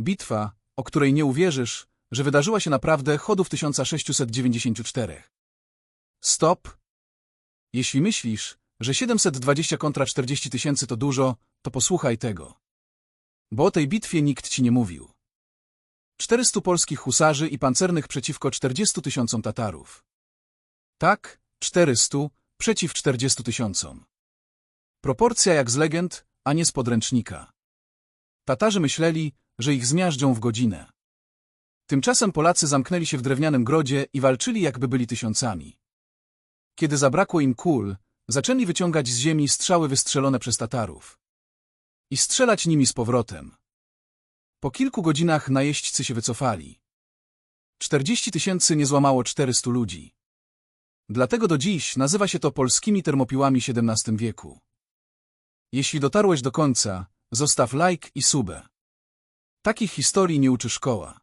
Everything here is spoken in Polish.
Bitwa, o której nie uwierzysz, że wydarzyła się naprawdę chodów 1694. Stop! Jeśli myślisz, że 720 kontra 40 tysięcy to dużo, to posłuchaj tego. Bo o tej bitwie nikt ci nie mówił. 400 polskich husarzy i pancernych przeciwko 40 tysiącom Tatarów. Tak, 400 przeciw 40 tysiącom. Proporcja jak z legend, a nie z podręcznika. Tatarzy myśleli, że ich zmiażdżą w godzinę. Tymczasem Polacy zamknęli się w drewnianym grodzie i walczyli jakby byli tysiącami. Kiedy zabrakło im kul, zaczęli wyciągać z ziemi strzały wystrzelone przez Tatarów. I strzelać nimi z powrotem. Po kilku godzinach najeźdźcy się wycofali. 40 tysięcy nie złamało 400 ludzi. Dlatego do dziś nazywa się to polskimi termopiłami XVII wieku. Jeśli dotarłeś do końca, zostaw like i subę. Takich historii nie uczy szkoła.